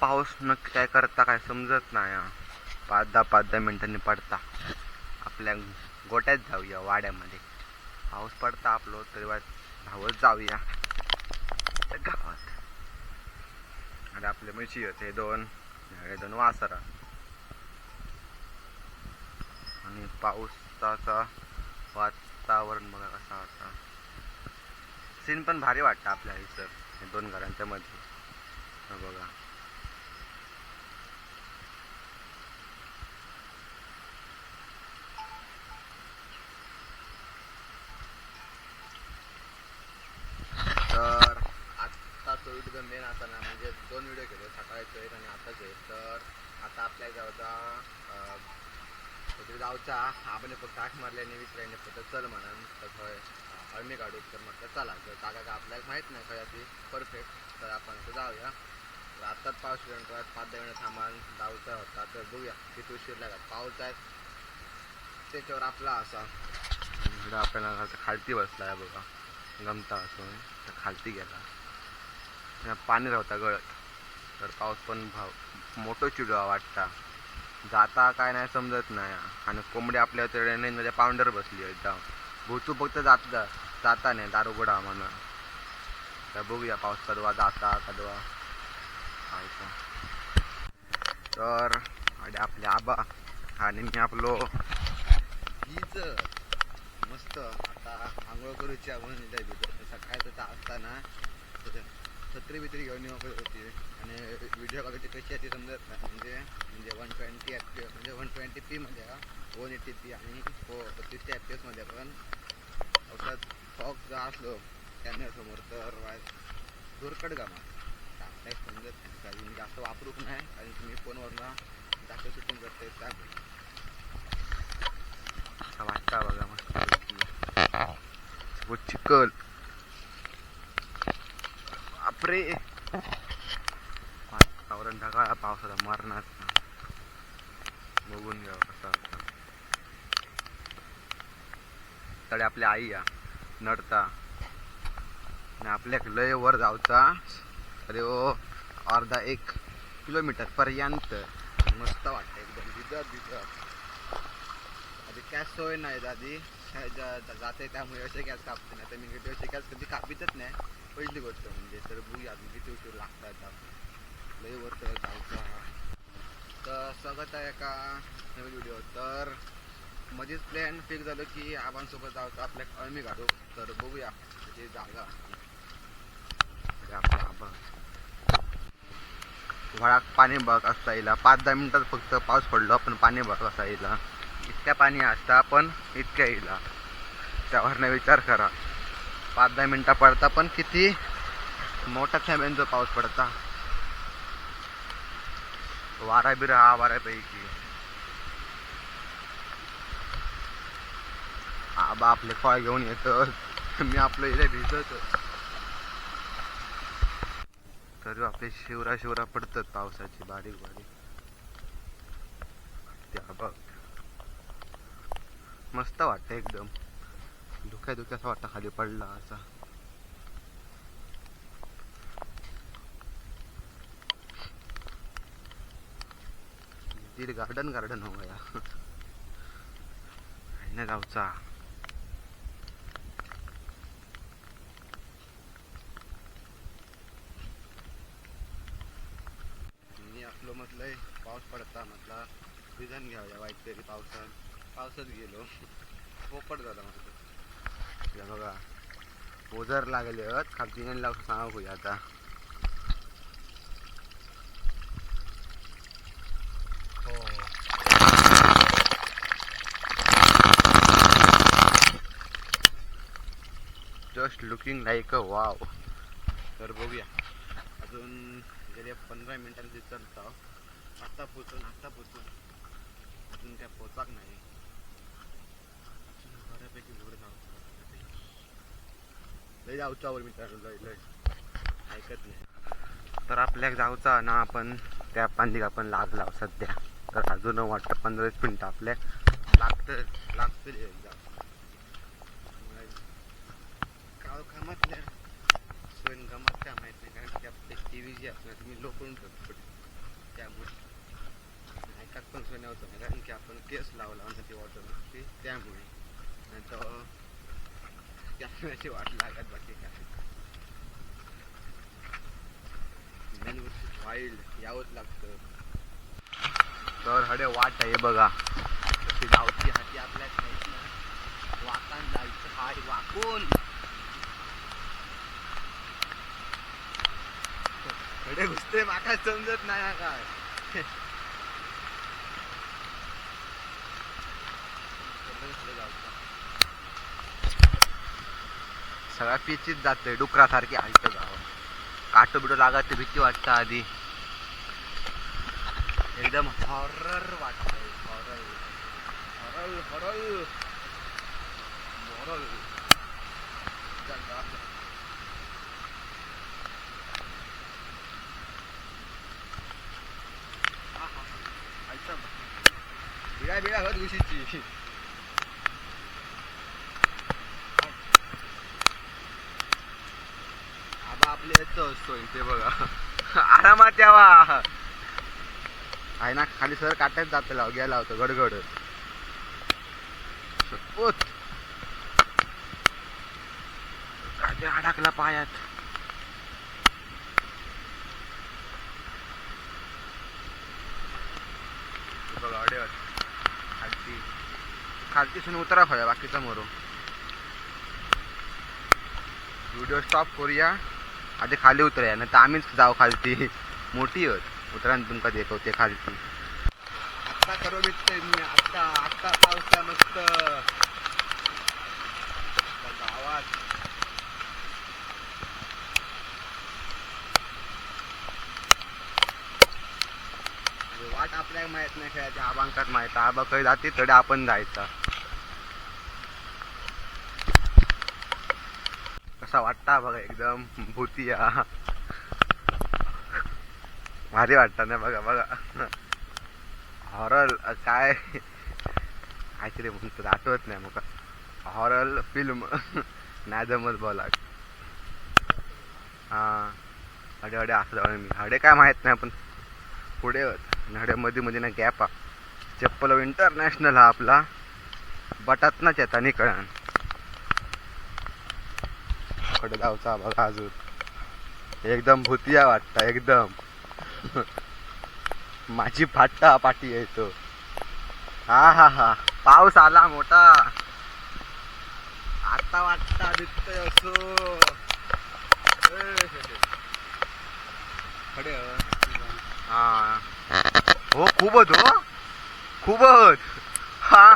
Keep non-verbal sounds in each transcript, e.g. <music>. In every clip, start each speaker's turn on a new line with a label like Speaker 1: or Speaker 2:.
Speaker 1: पाऊस नक्की काय करता काय समजत नाही पाच दहा पाच दहा मिनिटांनी पडता. आपल्या गोट्यात जाऊया वाड्यामध्ये. पाऊस पडता आपलो तरी वाट धावत जाऊया. गावात. आणि आपले म्हशी होते दोन हे दोन वासरा. आणि पावसाचा वातावरण बघा कसा होता. सीन पण भारी वाटतं आपल्या इथं हे दोन घरांच्या मध्ये. बघा तर आत्ता तो व्हिडिओ ना म्हणजे दोन व्हिडिओ केले. सकाळचं एक आणि आताच एक. तर आता आपल्या गावचा अं, कुठे आपण फक्त आठ मारल्याने विचारायने फक्त चल म्हणून तर खंय अळमी काढू. तर म्हटलं चला. जर जागा का आपल्याला माहीत नाही खंय ती परफेक्ट तर आपण तर जाऊया. तर आत्ताच पाऊस नंतर पाच दहा मिनिट थांबान. जाऊचा होता तर बघूया. किती उशीर लागत पाऊस आहे. त्याच्यावर आपला असा आपल्याला खालती बसला आहे बघा. गमता असून तर खालती गेला. पाणी राहता गळत. तर पाऊस पण भाव मोठं चिडवा वाटता. जाता काय नाही समजत नाही. आणि कोंबडी आपल्या तळ्याने म्हणजे पावंडर बसली एकदम. भूतू फक्त जात जाता नाही दारू गोडा म्हणून तर बघूया पाऊस कदवा जाता कदवा काय तर आणि आपले आबा आणि मी आपलो. हीच मस्त आता आंघोळ करूची म्हणून सकाळचं तर असताना छत्री बित्री घेऊन येऊ होती. आणि व्हिडिओ क्वालिटी कशी आहे ती समजत नाही. म्हणजे म्हणजे वन ट्वेंटी एफ पी म्हणजे वन ट्वेंटी पीमध्ये वन एटी पी आणि हो बत्तीस एफ पी एसमध्ये पण. औषध फॉक जो असलो कॅमेऱ्यासमोर तर दुर्कट गामा काय समजत नाही. काही मी जास्त वापरूक नाही. कारण तुम्ही फोनवरनं जास्त शूटिंग करते त्या वाटता बघा मस्त चिकल बापरे. वातावरण ढगाळा पावसाचा मारणार बघून घ्या कसा तळे आपल्या आई या नडता. आणि आपल्या लय वर जावचा. अरे ओ अर्धा एक किलोमीटर पर्यंत. मस्त वाटतं एकदम. दिसत दिसत. आधी कॅस सोय नाही दादी. जाते त्यामुळे असे गॅस कापते नाही तर मी कधी असे गॅस कधी कापितच नाही. पहिली गोष्ट म्हणजे तर बघूया अजून किती उशीर लागतात लय वर तर जायचा तर स्वागत आहे एका नवीन व्हिडिओ तर मध्येच प्लॅन फिक्स झालं की आबांसोबत जायचं आपल्या अळमी काढू तर बघूया म्हणजे जागा. अरे आपला आबा. पाणी बघ असता येईल पाच दहा मिनिटात फक्त पाऊस पडलो पण पाणी बघ असा येईल इतक्या पाणी असता पण इतक्या येईल. त्यावरनं विचार करा. पाच दहा मिनटा पडता पण किती मोठा थेंब्यांचा पाऊस पडता. वारा बिरा हा वाऱ्यापैकी. आबा आपले फळ घेऊन येतो. मी आपलं इथे भिजत तरी आपले शिवरा शिवरा पडतात पावसाची बारीक बारीक. त्या बघ. मस्त वाटतं एकदम. धुक्या धुक्याचा वाटतं खाली पडला असा. दीड गार्डन गार्डन हो गया. ना गावचा. मी आपलं म्हटलंय पाऊस पडता म्हटला भिजन घ्यावया वाईट तरी पावसात. पावसात गेलो. <laughs> पोपट झाला म्हटलं हे बघा. ओझर लागले आहेत. खालती लावून सांगू आता. हो. Just looking like a wow तर बघूया. अजून गेल्या पंधरा मिनिटांनी चालतो. आत्ता पोचून आत्ता पोचून. अजून काय पोचाक नाही. बऱ्यापैकी वर जाऊ लय जाऊचा वर मित्रांनो लय ऐकत नाही. तर आपल्या जाऊचा ना आपण त्या पाणी आपण लागला सध्या. तर अजून वाटतं पंधरा वीस मिनिटं आपल्या लागतं लागतं एकदा. काळ कामातल्या सोयन गमात काय माहीत नाही कारण की आपले टी व्ही जी असणार तुम्ही लोकून ठेवतो त्यामुळे. ऐकात पण सोय नव्हतं नाही कारण की आपण केस लावला ना ती वॉटर त्यामुळे. नाही तर त्यामुळे वाट लागत बाकी काय वाईल्ड यावंच लागतं तर हडे वाट आहे बघा तशी गावची हाती आपल्या वाकान जायचं हाय वाकून. हडे घुसते माका समजत नाही हा काय. सगळ्या पिचीत जातोय डुकरासारखी हायत गाव काटो बिटो लागत भीती वाटतं आधी. एकदम हॉरर वाटतंय हॉरर हॉरल हॉरल हॉरल बिडा बिडा होत उशीची आता आपले येतो असतोय ते बघा. आरामात यावा. आहे ना खाली सर काट्यात जात लाव गेला होता गडगड. शपथ अडकला पायात. बघा अडे खालती. खालती सुन उतरा खोया बाकीचा मरो. व्हिडिओ स्टॉप करूया. आधी खाली उतरूया नाही तर आम्हीच जाऊ खालती. मोठी होत. उतरान तुमका देखवते खालती. आत्ता करो भेटते मी. आत्ता आत्ता पावसा मस्त. गावात. वाट आपल्याला माहीत नाही खेळायची आबांकात माहीत आबा काही जाते तडे आपण जायचा. कसा वाटता बघा एकदम भूतिया. भारी वाटता ना बघा बघा. हॉरर काय? काहीतरी म्हणतात आठवत नाही मग हॉरर फिल्म नाही जमत बोला. हा. हडे हडे असं मी. हडे काय माहीत नाही पण पुढे होत हडे मध्ये मध्ये ना गॅप हा चप्पल इंटरनॅशनल हा आपला. बटातनाच येता निकळण कडे बघा अजून. एकदम भुतिया वाटता एकदम. <laughs> माझी फाटा पाठी येतो हा हा हा. पाऊस आला मोठा. आता वाटता दिसतोय असो. खडे हा. हो. खूपच हो. खूपच. हा.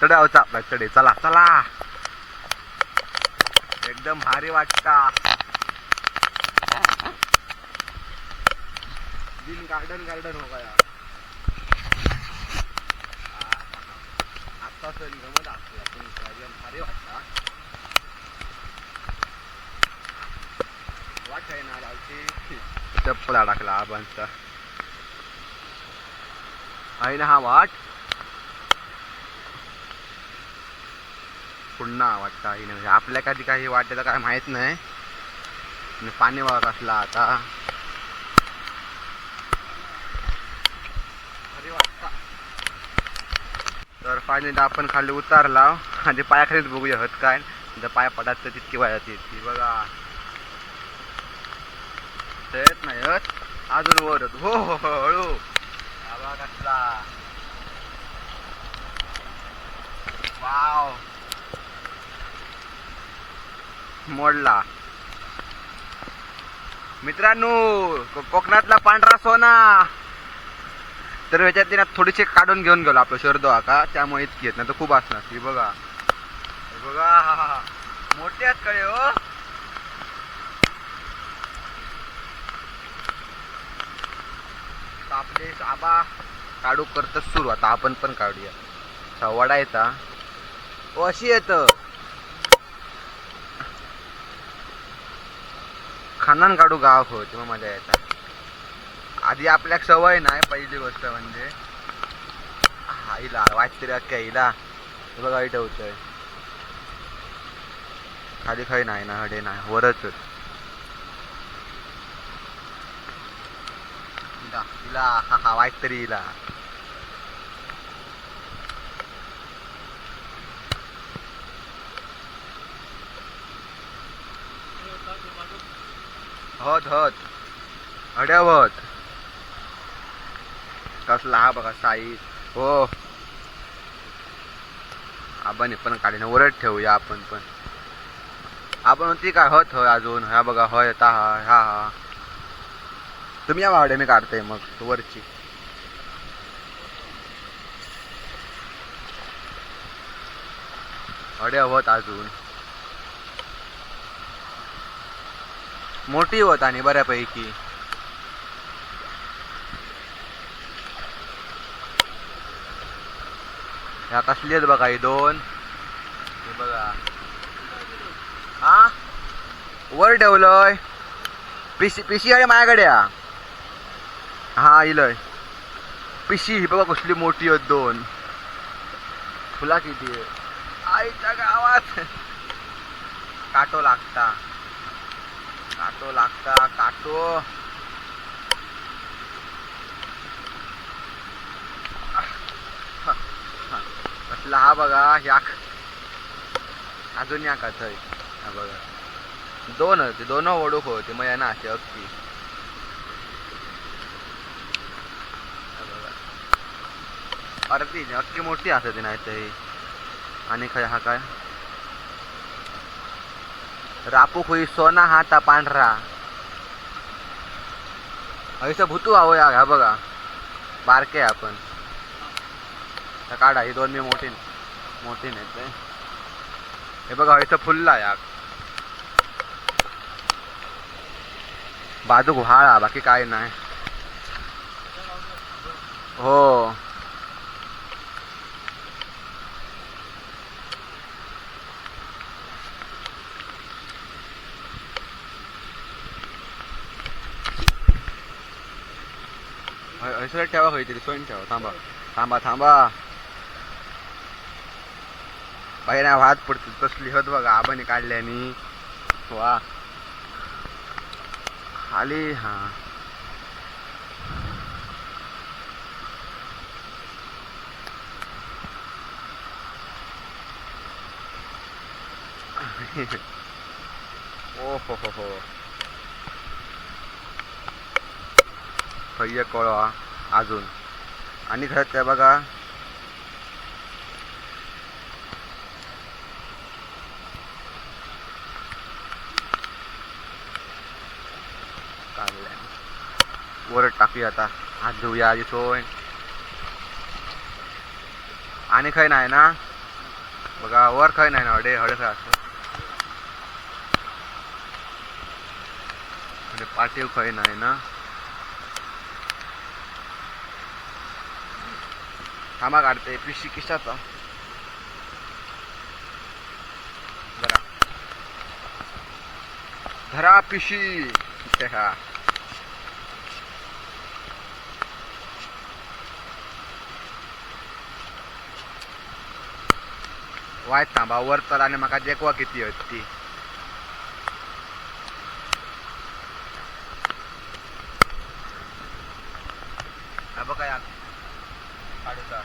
Speaker 1: चढावचा आपला चढे चला चला. एकदम भारी वाटता. दिन गार्डन गार्डन हो गया. आता सण गमत पण एकदम भारी वाटता. वाट आहे ना लावची चप्पल अडकला आबांचा आहे ना हा वाट? पुन्हा वाटतं आहे. म्हणजे आपल्या कधी काही वाटेला काय माहीत नाही. आणि पाणी वाहत असला आता. भारी वाटतं. तर फायनली आपण खाली उतारला. आणि पायाखालीच बघूया हत काय. जर पाय पडात तर तितकी वाजत ती बघा. येत नाही हत अजून वर हो हो हो हळू. कसला. वाव मोडला. मित्रांनो कोकणातला पांढरा सोना. तर ह्याच्यात ना थोडीशी काढून घेऊन गेलो आपलं शर्दो आका त्यामुळे इतकी येत नाही तर खूप असणार ती बघा. बघा मोठे आहेत कळे हो. आपले आबा काढू करतच सुरू. आता आपण पण काढूया. सवाडा येता ओ हो, अशी येत. खानान काढू गाव हो तेव्हा मजा येतात आधी आपल्या सवय नाही पहिली गोष्ट म्हणजे. हा वाटते रे अख्ख्या आईला तुला काही ठेवतोय खाली खाई नाही ना हडे नाही वरच. इला हा हा वाईट तरी इला हत हत अड्यावत. होत कसला हा बघा साईज हो. आपण पण काढीने. ओरड ठेवूया आपण पण. आपण होती काय होत होय अजून. ह्या बघा होय येता हा ह्या हा. तुम्ही या वावड्या मी काढते मग वरची. अड्यावत अजून. मोठी होत आणि बऱ्यापैकी. ह्या कसली आहेत बघा ही दोन. हे बघा. हा? वर ठेवलंय. पिशी पिशी आहे माझ्याकडे हा. हा इलय. पिशी ही बघा कसली मोठी आहेत दोन. फुला किती आहे आईच्या गावात. काटो लागता. काटो लागता काटो. कसला हा बघा ह्या अजून या का थंय हा बघा. दोन होते दोन ओळख होते मग ना असे अगदी. अरे ती अक्की मोठी असते नाही तर आणि काय हा काय? रापूक होई सोना हाता पांढरा. हयसं भूतू आहो या ह्या बघा. बारके आपण. काढा ही दोन मी मोठी मोठी नाही ते. हे बघा हयसं फुलला या बाजूक व्हाळा बाकी काय नाही. हो. हयसर ठेवा खंय तरी सोयन ठेवा. थांबा थांबा थांबा. बाहेर भात पडते. तसली हत बघा आबाने काढल्यानी वा. खाली हा. ओ हो हो हो खय्य कळवा. अजून. आणि खरंच त्या बघा. वर टाकूया आता. हात धुऊया आधी सोय. आणि खय नाही ना? बघा वर खय नाही ना हडे हडे खय असं. म्हणजे पाटीव खय नाही ना? थांबा काढते पिशी किशाचा धरा. पिशी हा. वायट थांबा वर चला आणि म्हाका जेकवा किती होती ती हा बघा या काढूचा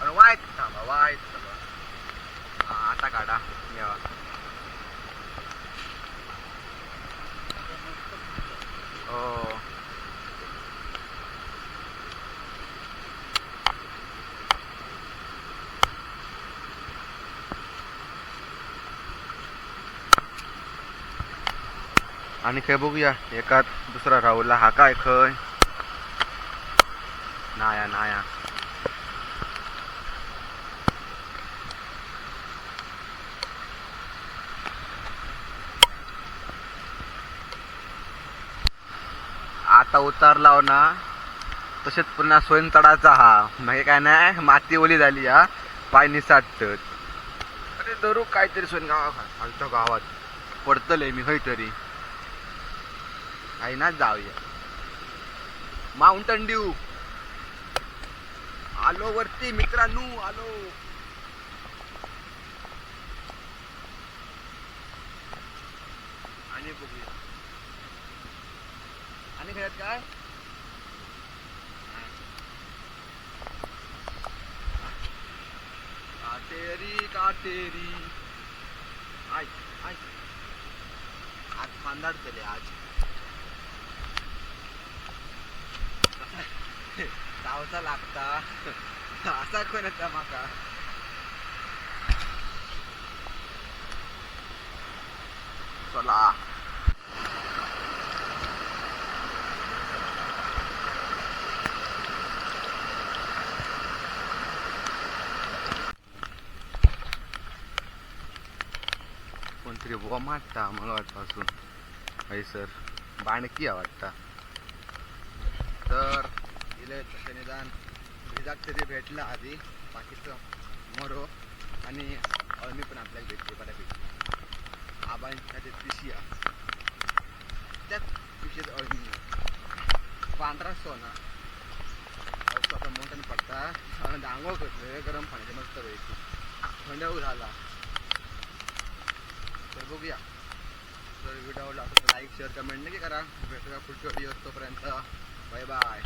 Speaker 1: अरे वाईट थांबा वाईट थांबा हा आता काढा यावा हो आणि काय बघूया एकात दुसरा राहुला हा काय खय नाया नाया आता उतार लाव ना. तसेच पुन्हा स्वयं तडाचा हा. म्हणजे काय नाही माती ओली झाली हा. पाणी साठत. अरे दरू काहीतरी स्वयं गावा गावात. पडतलय मी खरी काही ना जाऊया माउंटन ड्यू. आलो वरती मित्रांनो आलो. आणि बघूया. आणि खेळत काय? काटेरी काटेरी. आय आय. आज खानदार केले आज. गावचा लागता. असा कोण येता माका? चला. कोणतरी बुवा मारता मला वाटपासून सर बाणकी आहे वाटता. तर इले तसे निदान रिजाक तरी भेटला आधी बाकीचं मोरो आणि अळमी पण आपल्याला भेटते बऱ्यापैकी. आबांसाठी पिशिया त्याच पिशीत अळमी पांढरा सोना. पावसाचा मोठ्याने पडता आणि आंघोळ करतोय गरम पाण्याचे मस्त पैकी. थंड झाला. बघूया. तर व्हिडिओ आवडला असेल तर लाईक शेअर कमेंट नक्की करा. भेटूया पुढच्या व्हिडिओ तोपर्यंत. Bye bye